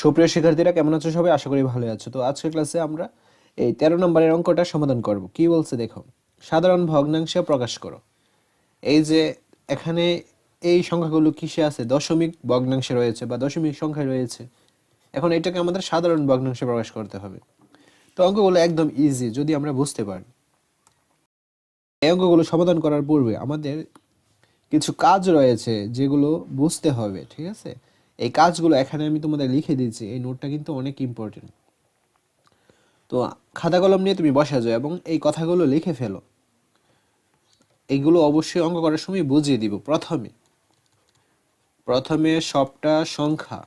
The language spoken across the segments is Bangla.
সুপ্রিয় শিক্ষার্থীরা, কেমন আছো সবাই? আশা করি ভালো আছো। তো আজকের ক্লাসে আমরা এই তেরো নম্বরের অঙ্কটা সমাধান করব। কি বলছে দেখো? সাধারণ ভগ্নাংশে প্রকাশ করো। এই যে এখানে এই সংখ্যাগুলো কিসে আছে? দশমিক ভগ্নাংশে রয়েছে বা দশমিক সংখ্যায় রয়েছে। এখন এটাকে আমাদের সাধারণ ভগ্নাংশে প্রকাশ করতে হবে। তো অঙ্কগুলো একদম ইজি যদি আমরা বুঝতে পারি। এই অঙ্কগুলো সমাধান করার পূর্বে আমাদের কিছু কাজ রয়েছে যেগুলো বুঝতে হবে, ঠিক আছে? এই কাজগুলো এখানে আমি তোমাদের লিখে দিয়েছি, এই নোটটা কিন্তু অনেক ইম্পর্টেন্ট তো খাতা কলম নিয়ে তুমি বসা যাও এবং এই কথাগুলো লিখে ফেলো। এইগুলো অবশ্যই অঙ্ক করার সময় বুঝিয়ে দিব। প্রথমে প্রথমে সবটা সংখ্যা,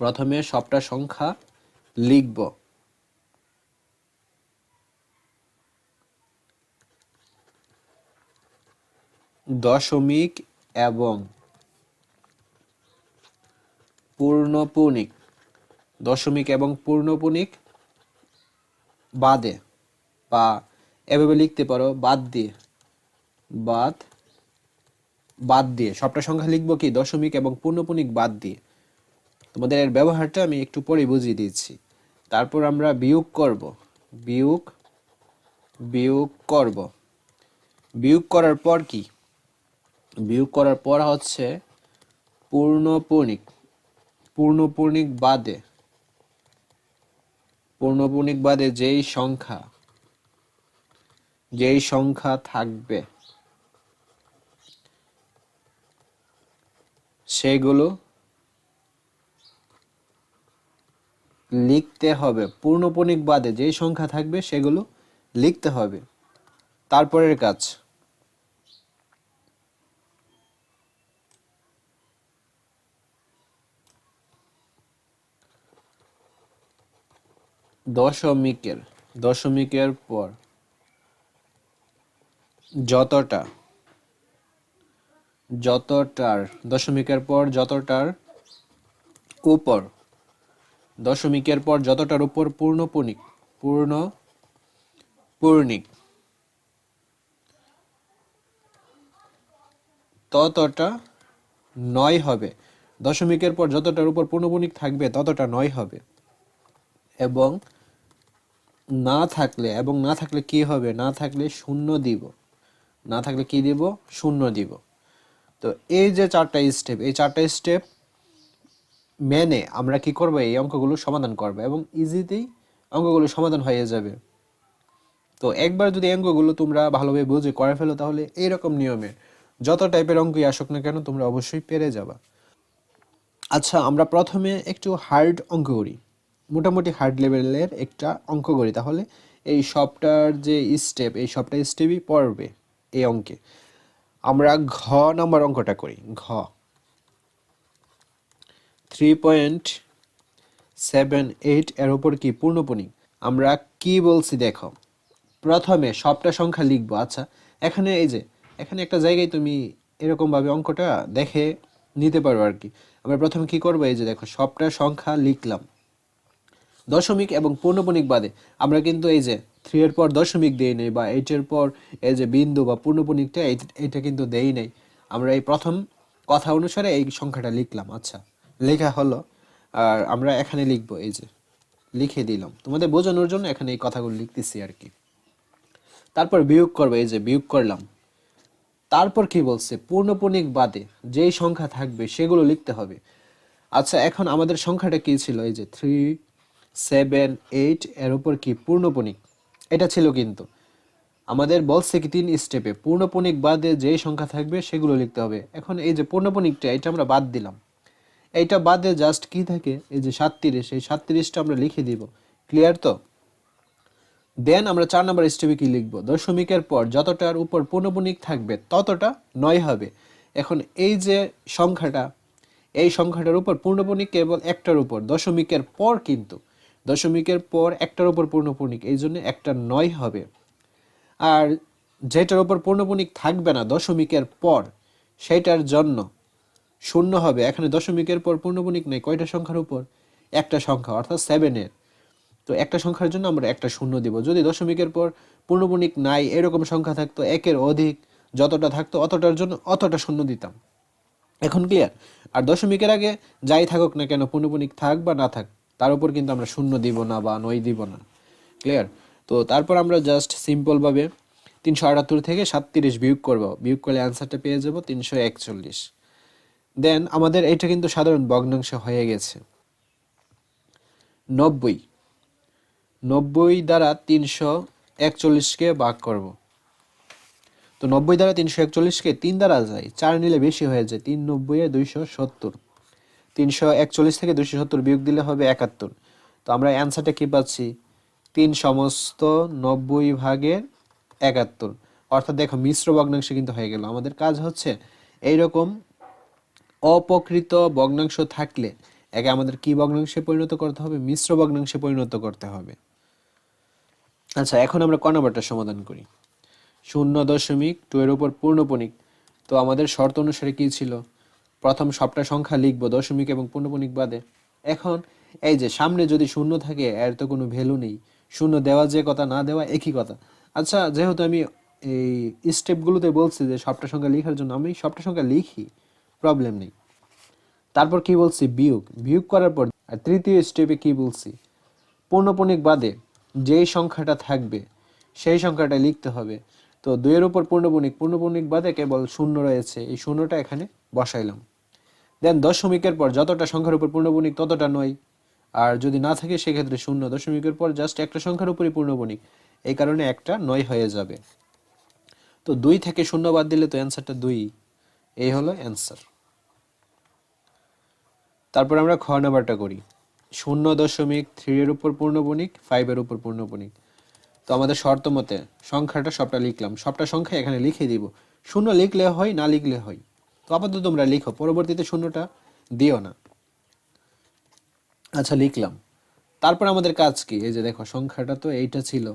প্রথমে সবটা সংখ্যা লিখব। দশমিক এবং পূর্ণপণিক দশমিক এবং পূর্ণপণিক বাদে বা এভাবে লিখতে পারো, বাদ দিয়ে, বাদ বাদ দিয়ে। সবটা সংখ্যা লিখব কি? দশমিক এবং পূর্ণপণিক বাদ দিয়ে। তোমাদের এর ব্যবহারটা আমি একটু পরে বুঝিয়ে দিচ্ছি। তারপর আমরা বিয়োগ করব। বিয়োগ বিয়োগ করব। বিয়োগ করার পর কি? বিয়োগ করার পর হচ্ছে পূর্ণপণিক পূর্ণপূর্ণিক বাদে পূর্ণপূর্ণিক বাদে যেই সংখ্যা যেই সংখ্যা থাকবে, সেগুলো লিখতে হবে। পূর্ণপণিক বাদে যেই সংখ্যা থাকবে, সেগুলো লিখতে হবে। তারপরের কাজ। দশমিকের দশমিকের পর যতটা, যতটার, দশমিকের পর যতটার উপর, দশমিকের পর যতটার উপর পূর্ণপণিক পূর্ণ পূর্ণিক, ততটা নয় হবে। দশমিকের পর যতটার উপর পূর্ণপণিক থাকবে, ততটা নয় হবে। এবং না থাকলে এবং না থাকলে কি হবে? না থাকলে শূন্য দিব। না থাকলে কি দিব? শূন্য দিব। তো এই যে চারটা স্টেপ এই চারটা স্টেপ মেনে আমরা কি করব? এই অঙ্কগুলো সমাধান করব এবং ইজিতেই অঙ্কগুলো সমাধান হয়ে যাবে। তো একবার যদি অঙ্কগুলো তোমরা ভালোভাবে বুঝে করে ফেলো, তাহলে এইরকম নিয়মে যত টাইপের অঙ্কই আসুক না কেন, তোমরা অবশ্যই পেরে যাবা। আচ্ছা আমরা প্রথমে একটু হার্ড অঙ্ক করি। মোটামুটি হার্ড লেভেলের একটা অঙ্ক করি, তাহলে এই সবটার যে স্টেপ এই সবটা স্টেপই পড়বে এই অঙ্কে। আমরা ঘ নাম্বার অঙ্কটা করি, ঘ। থ্রি পয়েন্ট সেভেন এইট এর ওপর কি পূর্ণপণিক আমরা কি বলছি দেখো, প্রথমে সবটা সংখ্যা লিখব আচ্ছা এখানে এই যে, এখানে একটা জায়গায় তুমি এরকমভাবে অঙ্কটা দেখে নিতে পারো আর কি। আমরা প্রথমে কি করব, এই যে দেখো, সবটা সংখ্যা লিখলাম। দশমিক এবং পূর্ণপণিক বাদে আমরা কিন্তু এই যে থ্রি এর পর দশমিক দিই নেই বা এইটের পর এই যে বিন্দু বা পূর্ণপণিকটা এইটা কিন্তু দেই নাই। আমরা এই প্রথম কথা অনুসারে এই সংখ্যাটা লিখলাম। আচ্ছা লেখা হলো, আর আমরা এখানে লিখব এই যে, লিখে দিলাম। তোমাদের বোঝানোর জন্য এখানে এই কথাগুলো লিখতেছি আর কি। তারপর বিয়োগ করব, এই যে বিয়োগ করলাম। তারপর কি বলছে? পূর্ণপণিক বাদে যেই সংখ্যা থাকবে সেগুলো লিখতে হবে। আচ্ছা এখন আমাদের সংখ্যাটা কি ছিল? এই যে থ্রি সেভেন এইট এর উপর কি পূর্ণপণিক? এটা ছিল কিন্তু। আমাদের বলছে কি তিন স্টেপে পূর্ণপণিক বাদে যেই সংখ্যা থাকবে সেগুলো লিখতে হবে। এখন এই যে পূর্ণপণিকটা, এটা আমরা বাদ দিলাম। এইটা বাদে জাস্ট কি থাকে? এই যে সাতত্রিশ, এই সাতত্রিশটা আমরা লিখে দিব। ক্লিয়ার তো? দেন আমরা চার নম্বর স্টেপে কি লিখব? দশমিকের পর যতটার উপর পূর্ণপণিক থাকবে, ততটা নয় হবে। এখন এই যে সংখ্যাটা, এই সংখ্যাটার উপর পূর্ণপণিক কেবল একটার উপর, দশমিকের পর কিন্তু দশমিকের পর একটার উপর পূর্ণপণিক এই জন্য একটা নয় হবে। আর যেটার উপর পূর্ণপণিক থাকবে না দশমিকের পর, সেটার জন্য শূন্য হবে। এখানে দশমিকের পর পূর্ণপণিক নেই, কয়টা সংখ্যার উপর? একটা সংখ্যা, অর্থাৎ সেভেনের। তো একটা সংখ্যার জন্য আমরা একটা শূন্য দিব। যদি দশমিকের পর পূর্ণপণিক নাই, এরকম সংখ্যা থাকতো, একের অধিক যতটা থাকতো, অতটার জন্য অতটা শূন্য দিতাম। এখন ক্লিয়ার আর দশমিকের আগে যাই থাকুক না কেন পূর্ণপণিক থাক বা না থাক তার উপর কিন্তু আমরা শূন্য দিব না বা নয় দিব না। ক্লিয়ার তো তারপর আমরা জাস্ট সিম্পলভাবে তিনশো আটাত্তর থেকে সাতত্রিশ বিয়োগ করব। বিয়োগ করলে অ্যান্সারটা পেয়ে যাব তিনশো একচল্লিশ। দেন আমাদের এটা কিন্তু সাধারণ ভগ্নাংশ হয়ে গেছে। নব্বই। নব্বই দ্বারা তিনশো একচল্লিশকে ভাগ করব। তো নব্বই দ্বারা তিনশো একচল্লিশকে তিন দ্বারা যায়, চার নিলে বেশি হয়ে যায়, তিন নব্বই দুইশো সত্তর। তিনশো একচল্লিশ থেকে দুশো সত্তর বিয়োগ দিলে হবে একাত্তর। তো আমরা অ্যান্সারটা কী পাচ্ছি? তিন সমস্ত নব্বই ভাগের একাত্তর। অর্থাৎ দেখো, মিশ্র ভগ্নাংশ কিন্তু হয়ে গেল। আমাদের কাজ হচ্ছে এইরকম অপকৃত ভগ্নাংশ থাকলে একে আমাদের কি ভগ্নাংশে পরিণত করতে হবে? মিশ্র ভগ্নাংশে পরিণত করতে হবে। আচ্ছা এখন আমরা ক সমাধান করি? শূন্য দশমিক টু এর উপর পূর্ণপণিক। তো আমাদের শর্ত অনুসারে কি ছিল? প্রথম সবটা সংখ্যা লিখব দশমিক এবং পূর্ণপণিক বাদে। এখন, এই যে সামনে যদি শূন্য থাকে, এর তো কোনো ভ্যালু নেই। শূন্য দেওয়া যে কথা, না দেওয়া একই কথা। আচ্ছা যেহেতু আমি এই স্টেপগুলোতে বলছি যে সবটা সংখ্যা লেখার জন্য আমি সবটা সংখ্যা লিখি, প্রবলেম নেই। তারপর কি বলছি? বিয়োগ। বিয়োগ করার পর, আর তৃতীয় স্টেপে কি বলছি? পূর্ণপণিক বাদে যেই সংখ্যাটা থাকবে, সেই সংখ্যাটা লিখতে হবে। তো দুইয়ের উপর পূর্ণপণিক পূর্ণপণিক বাদে কেবল শূন্য রয়েছে। এই শূন্যটা এখানে বসাইলাম। দেন দশমিকের পর যতটা সংখ্যার উপর পূর্ণপণিক ততটা নয়। আর যদি না থাকে, সেক্ষেত্রে শূন্য। দশমিকের পর জাস্ট একটা সংখ্যার উপরই পূর্ণপণিক এই কারণে একটা নয় হয়ে যাবে। তো দুই থেকে শূন্য বাদ দিলে তো অ্যান্সারটা দুই। এই হলো অ্যান্সার তারপর আমরা খ নাম্বারটা করি। শূন্য দশমিক থ্রি এর উপর পূর্ণপণিক ফাইভের উপর পূর্ণপণিক তো আমাদের শর্ত মতে সংখ্যাটা সবটা লিখলাম। সবটা সংখ্যা এখানে লিখে দিব। শূন্য লিখলে হয়, না লিখলে হয়? তো আপাতত তোমরা লিখো, পরবর্তীতে শূন্যটা দিও না। আচ্ছা লিখলাম। তারপর আমাদের কাজ কি? এই যে দেখো, সংখ্যাটা তো এইটা ছিল।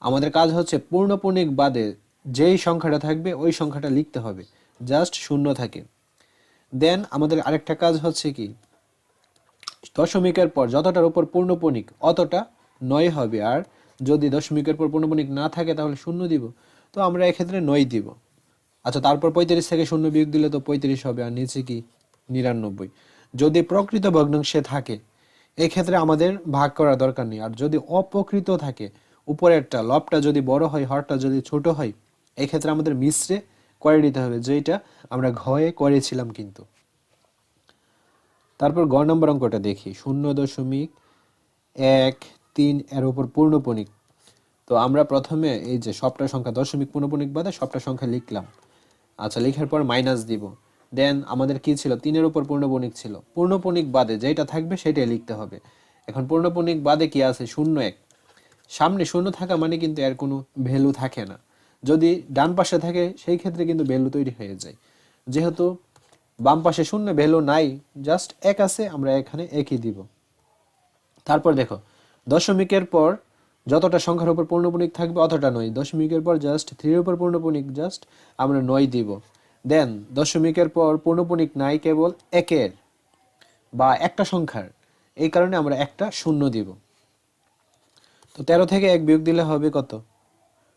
আমাদের কাজ হচ্ছে পূর্ণপণিক বাদে যেই সংখ্যাটা থাকবে, ওই সংখ্যাটা লিখতে হবে। জাস্ট শূন্য থাকে। দেন আমাদের আরেকটা কাজ হচ্ছে কি? দশমিকের পর যতটার উপর পূর্ণপণিক, অতটা নয় হবে। আর যদি দশমিকের পর পূর্ণপণিক না থাকে, তাহলে শূন্য দিব। তো আমরা এক্ষেত্রে নয় দিব। আচ্ছা তারপর পঁয়ত্রিশ থেকে শূন্য বিয়োগ দিলে তো পঁয়ত্রিশ হবে, আর নিচে কি? নিরানব্বই। যদি প্রকৃত ভগ্নাংশে থাকে, এক্ষেত্রে আমাদের ভাগ করার দরকার নেই। আর যদি অপ্রকৃত থাকে, উপরেরটা, লবটা যদি বড় হয়, হরটা যদি ছোট হয়, এক্ষেত্রে আমাদের মিশ্রে করে নিতে হবে যেটা আমরা ঘয়ে করেছিলাম কিন্তু। তারপর গ নম্বর অঙ্কটা দেখি। শূন্য দশমিক এক তিন এর উপর পূর্ণপণিক। তো আমরা প্রথমে এই যে সবটা সংখ্যা দশমিক পূর্ণপণিক বাদে সবটা সংখ্যা লিখলাম। আচ্ছা লেখার পর মাইনাস দিব। দেন আমাদের কি ছিল? তিনের উপর পূর্ণপণিক ছিল। পূর্ণপণিক বাদে যেটা থাকবে সেটাই লিখতে হবে। এখন পূর্ণপণিক বাদে কি আছে? শূন্য এক। সামনে শূন্য থাকা মানে কিন্তু এর কোনো ভ্যালু থাকে না। যদি ডান পাশে থাকে, সেই ক্ষেত্রে কিন্তু ভ্যালু তৈরি হয়ে যায়। যেহেতু বাম পাশে শূন্য ভ্যালু নাই জাস্ট এক আছে, আমরা এখানে একই দিব। তারপর দেখো, দশমিকের পর যতটা সংখ্যার উপর পূর্ণপণিক থাকবে অতটা নয়। দশমিকের পর জাস্ট থ্রির উপর পূর্ণপণিক জাস্ট আমরা নয় দিব। দেন দশমিকের পর পূর্ণপণিক নাই কেবল একের বা একটা সংখ্যার। এই কারণে আমরা একটা শূন্য দিব। তো তেরো থেকে এক বিয়োগ দিলে হবে কত?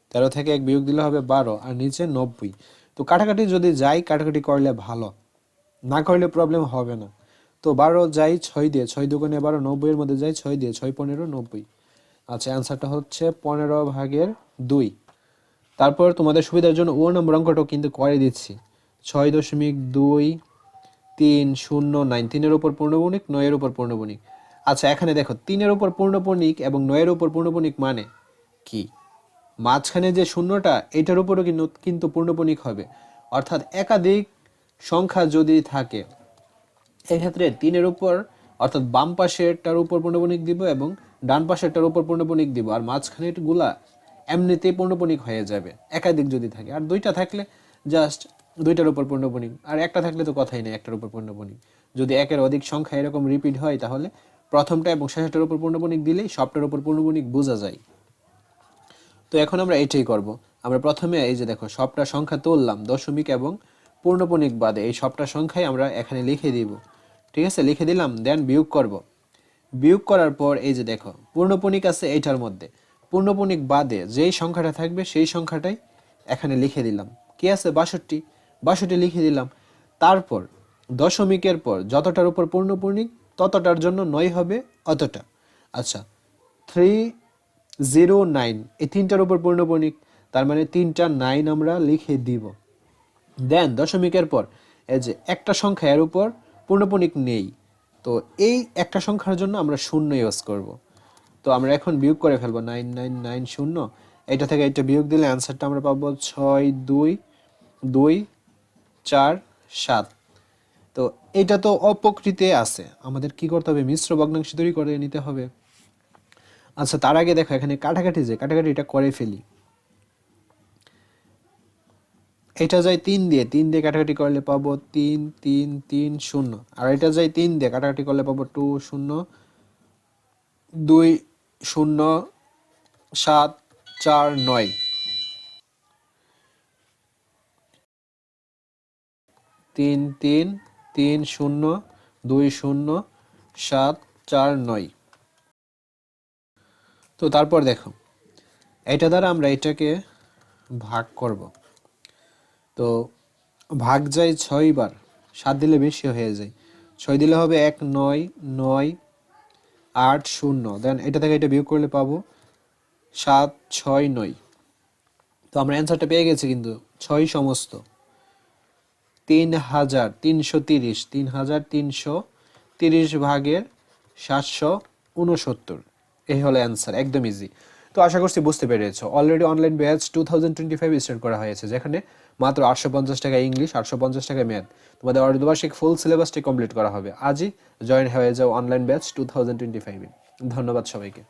তেরো থেকে এক বিয়োগ দিলে হবে বারো আর নিচে নব্বই। তো কাটাকাটি যদি যাই, কাটাকাটি করলে ভালো। না করলে প্রবলেম হবে না। তো বারো যাই, ছয় দিয়ে, ছয় দোকানে বারো নব্বইয়ের মধ্যে যাই, ছয় দিয়ে, ছয় পনেরো, নব্বই। আচ্ছা অ্যান্সারটা হচ্ছে পনেরো ভাগের দুই। তারপর তোমাদের সুবিধার জন্য ও নম্বর অঙ্কটাও কিন্তু করে দিচ্ছি। ছয় দশমিক দুই তিন শূন্য নাইন তিনের উপর পূর্ণবণিক, নয়ের উপর পূর্ণবণিক। আচ্ছা এখানে দেখো, তিনের উপর পূর্ণপণিক এবং নয়ের উপর পূর্ণপণিক মানে কি? মাঝখানে যে শূন্যটা, এটার উপরও কিন্তু কিন্তু পূর্ণপণিক হবে। অর্থাৎ একাধিক সংখ্যা যদি থাকে, এক্ষেত্রে তিনের উপর অর্থাৎ বাম পাশেরটার উপর পূর্ণপণিক দিব এবং ডান পাশেরটার উপর পূর্ণপণিক দিব, আর মাঝখানেরগুলা এমনিতেই পূর্ণপণিক হয়ে যাবে, একাধিক যদি থাকে। আর দুইটা থাকলে জাস্ট দুইটার উপর পূর্ণপণিক আর একটা থাকলে তো কথাই নেই, একটার উপর পূর্ণপণিক যদি একের অধিক সংখ্যা এরকম রিপিট হয়, তাহলে প্রথমটা এবং শেষটার উপর পূর্ণপণিক দিলেই সবটার উপর পূর্ণপণিক বোঝা যায়। তো এখন আমরা এটাই করব। আমরা প্রথমে এই যে দেখো, সবটা সংখ্যা তুললাম, দশমিক এবং পূর্ণপণিক বাদে এই সবটা সংখ্যাই আমরা এখানে লিখে দিব। ঠিক আছে, লিখে দিলাম দেন বিয়োগ করব। বিয়োগ করার পর এই যে দেখো, পূর্ণপণিক আছে এইটার মধ্যে। পূর্ণপণিক বাদে যেই সংখ্যাটা থাকবে সেই সংখ্যাটাই এখানে লিখে দিলাম। কি আছে? বাষট্টি। বাষট্টি লিখে দিলাম। তারপর দশমিকের পর যতটার উপর পূর্ণপূর্ণিক ততটার জন্য নয় হবে অতটা। আচ্ছা থ্রি জিরো নাইন এই তিনটার উপর পূর্ণপূর্ণিক তার মানে তিনটা নাইন আমরা লিখে দিব। দেন দশমিকের পর এই যে একটা সংখ্যা এর উপর পূর্ণপূর্ণিক নেই। তো এই একটা সংখ্যার জন্য আমরা শূন্য ইউজ করব। তো আমরা এখন বিয়োগ করে ফেলব নাইন নাইন নাইন, শূন্য। এটা থেকে এটা বিয়োগ দিলে অ্যান্সারটা আমরা পাবো ছয়, দুই দুই, চার, সাত। তো এটা তো অপকৃতে আছে। আমাদের কি করতে হবে? মিশ্র ভগ্নাংশ তৈরি করে নিতে হবে। আচ্ছা তার আগে দেখো, এখানে কাটাকাটি যে কাটাকাটি এটা করে ফেলি। এটা যায় তিন দিয়ে তিন দিয়ে কাটাকাটি করলে পাবো তিন তিন তিন, শূন্য। আর এটা যায় তিন দিয়ে কাটাকাটি করলে পাবো টু, শূন্য, দুই, শূন্য, সাত, চার, নয়। তিন তিন তিন, শূন্য, দুই, শূন্য, সাত, চার, নয়। তো তারপর দেখো, এটা দ্বারা আমরা এটাকে ভাগ করব। তো ভাগ যায় ছয় বার, সাত দিলে বেশি হয়ে যায়। ছয় দিলে হবে এক, নয় নয়, আট, শূন্য। দেন এটা থেকে এটা বিয়োগ করলে পাবো সাত, ছয়, নয়। তো আমরা অ্যান্সারটা পেয়ে গেছি কিন্তু ছয় সমস্ত। তিন হাজার তিনশো তিরিশ, তিন হাজার তিনশো তিরিশ ভাগের সাতশো উনসত্তর এই হলো অ্যান্সার একদম ইজি তো আশা করছি বুঝতে পেরেছ। Already online batch two thousand twenty five start করা হয়েছে, যেখানে মাত্র আটশো পঞ্চাশ টাকা ইংলিশ, আটশো পঞ্চাশ টাকা ম্যাথ। তোমাদের অর্ধবার্ষিক ফুল সিলেবাসটি কমপ্লিট করা হবে। আজই জয়েন হয়ে যাও online batch two thousand twenty ফাইভে ধন্যবাদ সবাইকে।